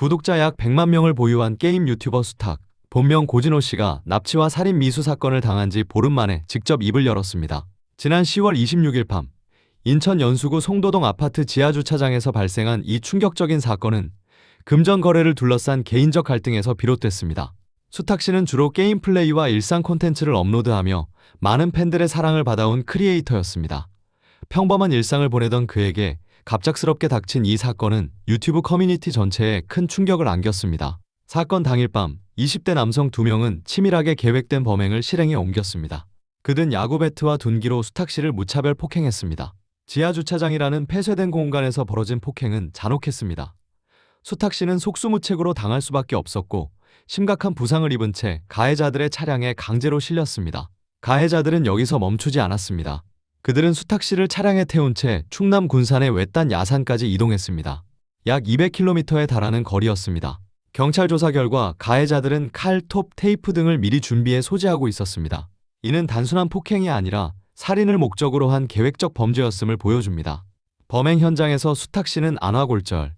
구독자 약 100만 명을 보유한 게임 유튜버 수탁. 본명 고진호 씨가 납치와 살인 미수 사건을 당한 지 보름 만에 직접 입을 열었습니다. 지난 10월 26일 밤 인천 연수구 송도동 아파트 지하 주차장에서 발생한 이 충격적인 사건은 금전 거래를 둘러싼 개인적 갈등에서 비롯됐습니다. 수탁 씨는 주로 게임 플레이와 일상 콘텐츠를 업로드하며 많은 팬들의 사랑을 받아온 크리에이터였습니다. 평범한 일상을 보내던 그에게 갑작스럽게 닥친 이 사건은 유튜브 커뮤니티 전체에 큰 충격을 안겼습니다. 사건 당일 밤 20대 남성 2명은 치밀하게 계획된 범행을 실행에 옮겼습니다. 그든 야구 배트와 둔기로 수탁 씨를 무차별 폭행했습니다. 지하 주차장이라는 폐쇄된 공간에서 벌어진 폭행은 잔혹했습니다. 수탁 씨는 속수무책으로 당할 수밖에 없었고 심각한 부상을 입은 채 가해자들의 차량에 강제로 실렸습니다. 가해자들은 여기서 멈추지 않았습니다. 그들은 수탁 씨를 차량에 태운 채 충남 군산의 외딴 야산까지 이동했습니다. 약 200km에 달하는 거리였습니다. 경찰 조사 결과 가해자들은 칼, 톱, 테이프 등을 미리 준비해 소지하고 있었습니다. 이는 단순한 폭행이 아니라 살인을 목적으로 한 계획적 범죄였음을 보여줍니다. 범행 현장에서 수탁 씨는 안화골절,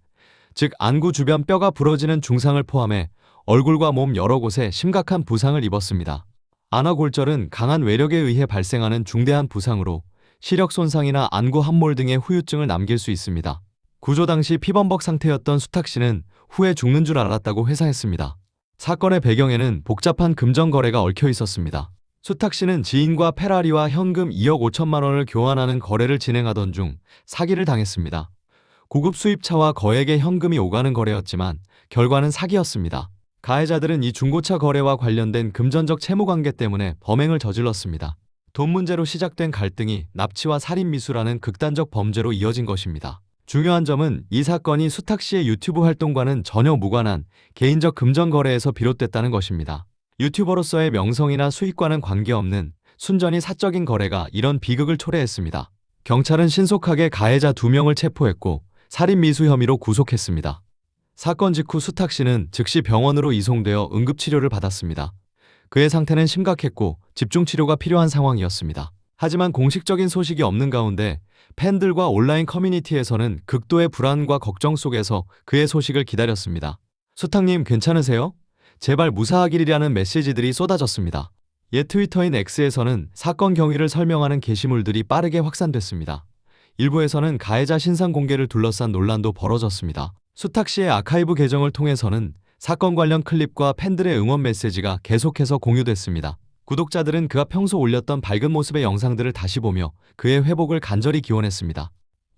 즉 안구 주변 뼈가 부러지는 중상을 포함해 얼굴과 몸 여러 곳에 심각한 부상을 입었습니다. 안화골절은 강한 외력에 의해 발생하는 중대한 부상으로 시력 손상이나 안구 함몰 등의 후유증을 남길 수 있습니다. 구조 당시 피범벅 상태였던 수탁 씨는 후에 죽는 줄 알았다고 회상했습니다. 사건의 배경에는 복잡한 금전 거래가 얽혀 있었습니다. 수탁 씨는 지인과 페라리와 현금 2억 5천만 원을 교환하는 거래를 진행하던 중 사기를 당했습니다. 고급 수입차와 거액의 현금이 오가는 거래였지만 결과는 사기였습니다. 가해자들은 이 중고차 거래와 관련된 금전적 채무 관계 때문에 범행을 저질렀습니다. 돈 문제로 시작된 갈등이 납치와 살인 미수라는 극단적 범죄로 이어진 것입니다. 중요한 점은 이 사건이 수탁 씨의 유튜브 활동과는 전혀 무관한 개인적 금전 거래에서 비롯됐다는 것입니다. 유튜버로서의 명성이나 수익과는 관계없는 순전히 사적인 거래가 이런 비극을 초래했습니다. 경찰은 신속하게 가해자 2명을 체포했고 살인 미수 혐의로 구속했습니다. 사건 직후 수탁 씨는 즉시 병원으로 이송되어 응급치료를 받았습니다. 그의 상태는 심각했고 집중 치료가 필요한 상황이었습니다. 하지만 공식적인 소식이 없는 가운데 팬들과 온라인 커뮤니티에서는 극도의 불안과 걱정 속에서 그의 소식을 기다렸습니다. 수탁님 괜찮으세요? 제발 무사하기리라는 메시지들이 쏟아졌습니다. 옛 트위터인 X에서는 사건 경위를 설명하는 게시물들이 빠르게 확산됐습니다. 일부에서는 가해자 신상 공개를 둘러싼 논란도 벌어졌습니다. 수탁 씨의 아카이브 계정을 통해서는 사건 관련 클립과 팬들의 응원 메시지가 계속해서 공유됐습니다. 구독자들은 그가 평소 올렸던 밝은 모습의 영상들을 다시 보며 그의 회복을 간절히 기원했습니다.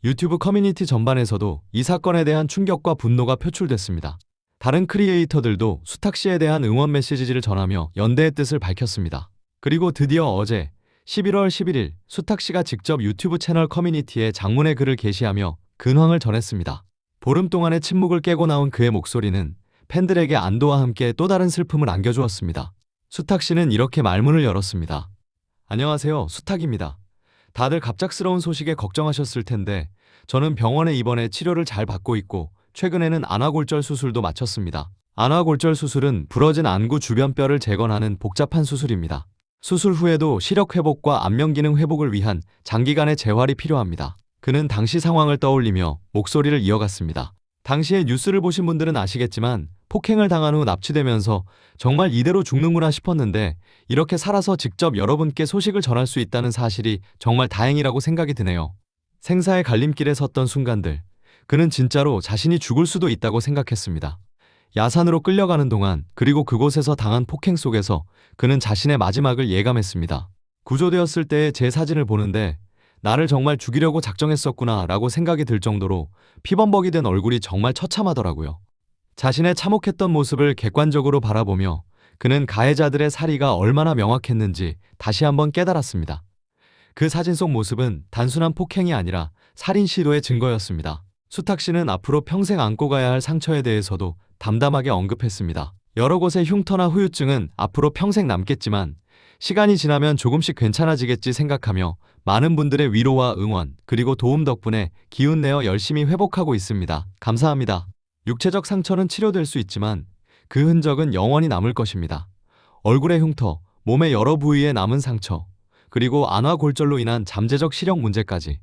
유튜브 커뮤니티 전반에서도 이 사건에 대한 충격과 분노가 표출됐습니다. 다른 크리에이터들도 수탁 씨에 대한 응원 메시지를 전하며 연대의 뜻을 밝혔습니다. 그리고 드디어 어제 11월 11일 수탁 씨가 직접 유튜브 채널 커뮤니티에 장문의 글을 게시하며 근황을 전했습니다. 보름 동안의 침묵을 깨고 나온 그의 목소리는 팬들에게 안도와 함께 또 다른 슬픔을 안겨주었습니다. 수탁 씨는 이렇게 말문을 열었습니다. 안녕하세요. 수탁입니다. 다들 갑작스러운 소식에 걱정하셨을 텐데 저는 병원에 입원해 치료를 잘 받고 있고 최근에는 안화골절 수술도 마쳤습니다. 안화골절 수술은 부러진 안구 주변 뼈를 재건하는 복잡한 수술입니다. 수술 후에도 시력 회복과 안면 기능 회복을 위한 장기간의 재활이 필요합니다. 그는 당시 상황을 떠올리며 목소리를 이어갔습니다. 당시에 뉴스를 보신 분들은 아시겠지만 폭행을 당한 후 납치되면서 정말 이대로 죽는구나 싶었는데 이렇게 살아서 직접 여러분께 소식을 전할 수 있다는 사실이 정말 다행이라고 생각이 드네요. 생사의 갈림길에 섰던 순간들, 그는 진짜로 자신이 죽을 수도 있다고 생각했습니다. 야산으로 끌려가는 동안 그리고 그곳에서 당한 폭행 속에서 그는 자신의 마지막을 예감했습니다. 구조되었을 때의 제 사진을 보는데 나를 정말 죽이려고 작정했었구나 라고 생각이 들 정도로 피범벅이 된 얼굴이 정말 처참하더라고요. 자신의 참혹했던 모습을 객관적으로 바라보며 그는 가해자들의 사리가 얼마나 명확했는지 다시 한번 깨달았습니다. 그 사진 속 모습은 단순한 폭행이 아니라 살인 시도의 증거였습니다. 수탁 씨는 앞으로 평생 안고 가야 할 상처에 대해서도 담담하게 언급했습니다. 여러 곳의 흉터나 후유증은 앞으로 평생 남겠지만 시간이 지나면 조금씩 괜찮아지겠지 생각하며 많은 분들의 위로와 응원 그리고 도움 덕분에 기운 내어 열심히 회복하고 있습니다. 감사합니다. 육체적 상처는 치료될 수 있지만 그 흔적은 영원히 남을 것입니다. 얼굴의 흉터, 몸의 여러 부위에 남은 상처, 그리고 안화 골절로 인한 잠재적 시력 문제까지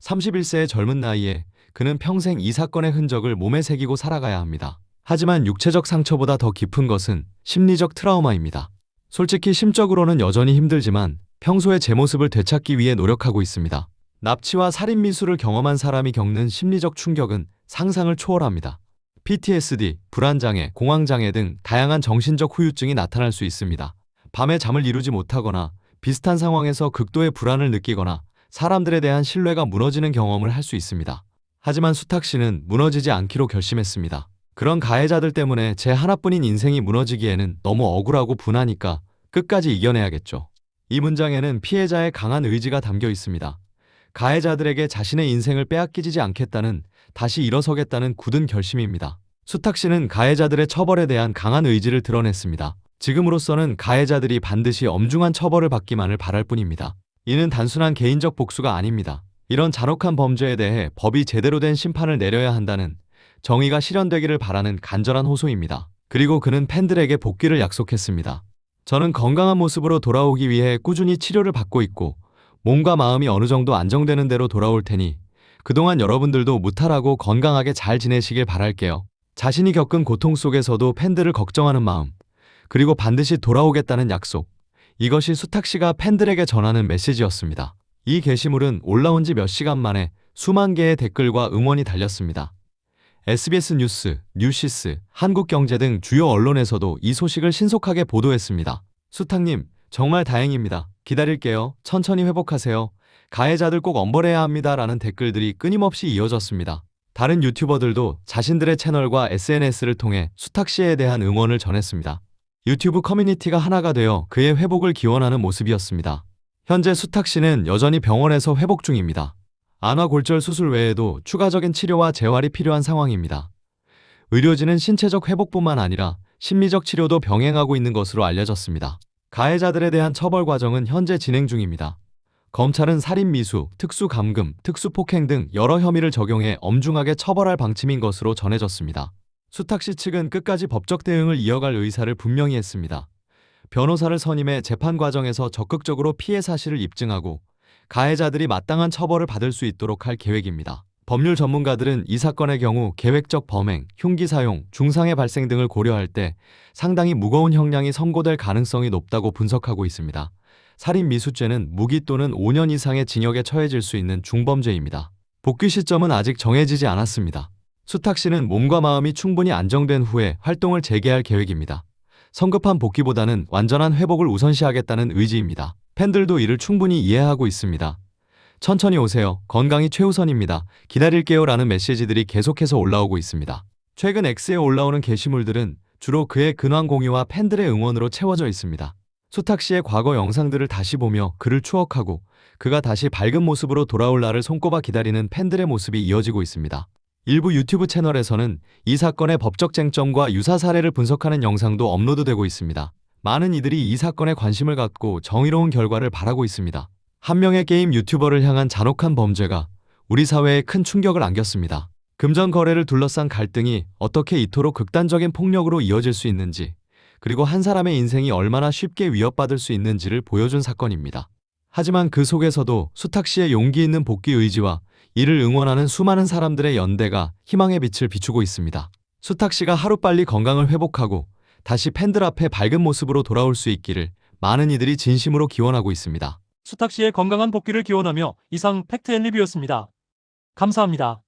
31세의 젊은 나이에 그는 평생 이 사건의 흔적을 몸에 새기고 살아가야 합니다. 하지만 육체적 상처보다 더 깊은 것은 심리적 트라우마입니다. 솔직히 심적으로는 여전히 힘들지만 평소에 제 모습을 되찾기 위해 노력하고 있습니다. 납치와 살인 미수를 경험한 사람이 겪는 심리적 충격은 상상을 초월합니다. PTSD, 불안장애, 공황장애 등 다양한 정신적 후유증이 나타날 수 있습니다. 밤에 잠을 이루지 못하거나 비슷한 상황에서 극도의 불안을 느끼거나 사람들에 대한 신뢰가 무너지는 경험을 할 수 있습니다. 하지만 수탁 씨는 무너지지 않기로 결심했습니다. 그런 가해자들 때문에 제 하나뿐인 인생이 무너지기에는 너무 억울하고 분하니까 끝까지 이겨내야겠죠. 이 문장에는 피해자의 강한 의지가 담겨 있습니다. 가해자들에게 자신의 인생을 빼앗기지 않겠다는 다시 일어서겠다는 굳은 결심입니다. 수탁 씨는 가해자들의 처벌에 대한 강한 의지를 드러냈습니다. 지금으로서는 가해자들이 반드시 엄중한 처벌을 받기만을 바랄 뿐입니다. 이는 단순한 개인적 복수가 아닙니다. 이런 잔혹한 범죄에 대해 법이 제대로 된 심판을 내려야 한다는 정의가 실현되기를 바라는 간절한 호소입니다. 그리고 그는 팬들에게 복귀를 약속했습니다. 저는 건강한 모습으로 돌아오기 위해 꾸준히 치료를 받고 있고 몸과 마음이 어느 정도 안정되는 대로 돌아올 테니 그동안 여러분들도 무탈하고 건강하게 잘 지내시길 바랄게요. 자신이 겪은 고통 속에서도 팬들을 걱정하는 마음, 그리고 반드시 돌아오겠다는 약속. 이것이 수탁 씨가 팬들에게 전하는 메시지였습니다. 이 게시물은 올라온 지 몇 시간 만에 수만 개의 댓글과 응원이 달렸습니다. SBS 뉴스, 뉴시스, 한국경제 등 주요 언론에서도 이 소식을 신속하게 보도했습니다. 수탁님, 정말 다행입니다. 기다릴게요. 천천히 회복하세요. 가해자들 꼭 엄벌해야 합니다. 라는 댓글들이 끊임없이 이어졌습니다. 다른 유튜버들도 자신들의 채널과 SNS를 통해 수탁 씨에 대한 응원을 전했습니다. 유튜브 커뮤니티가 하나가 되어 그의 회복을 기원하는 모습이었습니다. 현재 수탁 씨는 여전히 병원에서 회복 중입니다. 안화골절 수술 외에도 추가적인 치료와 재활이 필요한 상황입니다. 의료진은 신체적 회복뿐만 아니라 심리적 치료도 병행하고 있는 것으로 알려졌습니다. 가해자들에 대한 처벌 과정은 현재 진행 중입니다. 검찰은 살인 미수, 특수 감금, 특수 폭행 등 여러 혐의를 적용해 엄중하게 처벌할 방침인 것으로 전해졌습니다. 수탁 씨 측은 끝까지 법적 대응을 이어갈 의사를 분명히 했습니다. 변호사를 선임해 재판 과정에서 적극적으로 피해 사실을 입증하고 가해자들이 마땅한 처벌을 받을 수 있도록 할 계획입니다. 법률 전문가들은 이 사건의 경우 계획적 범행, 흉기 사용, 중상해 발생 등을 고려할 때 상당히 무거운 형량이 선고될 가능성이 높다고 분석하고 있습니다. 살인 미수죄는 무기 또는 5년 이상의 징역에 처해질 수 있는 중범죄입니다. 복귀 시점은 아직 정해지지 않았습니다. 수탁 씨는 몸과 마음이 충분히 안정된 후에 활동을 재개할 계획입니다. 성급한 복귀보다는 완전한 회복을 우선시하겠다는 의지입니다. 팬들도 이를 충분히 이해하고 있습니다. 천천히 오세요. 건강이 최우선입니다. 기다릴게요. 라는 메시지들이 계속해서 올라오고 있습니다. 최근 X에 올라오는 게시물들은 주로 그의 근황 공유와 팬들의 응원으로 채워져 있습니다. 수탁 씨의 과거 영상들을 다시 보며 그를 추억하고 그가 다시 밝은 모습으로 돌아올 날을 손꼽아 기다리는 팬들의 모습이 이어지고 있습니다. 일부 유튜브 채널에서는 이 사건의 법적 쟁점과 유사 사례를 분석하는 영상도 업로드되고 있습니다. 많은 이들이 이 사건에 관심을 갖고 정의로운 결과를 바라고 있습니다. 한 명의 게임 유튜버를 향한 잔혹한 범죄가 우리 사회에 큰 충격을 안겼습니다. 금전 거래를 둘러싼 갈등이 어떻게 이토록 극단적인 폭력으로 이어질 수 있는지, 그리고 한 사람의 인생이 얼마나 쉽게 위협받을 수 있는지를 보여준 사건입니다. 하지만 그 속에서도 수탁 씨의 용기 있는 복귀 의지와 이를 응원하는 수많은 사람들의 연대가 희망의 빛을 비추고 있습니다. 수탁 씨가 하루빨리 건강을 회복하고 다시 팬들 앞에 밝은 모습으로 돌아올 수 있기를 많은 이들이 진심으로 기원하고 있습니다. 수탁 씨의 건강한 복귀를 기원하며 이상 팩트 앤리뷰였습니다. 감사합니다.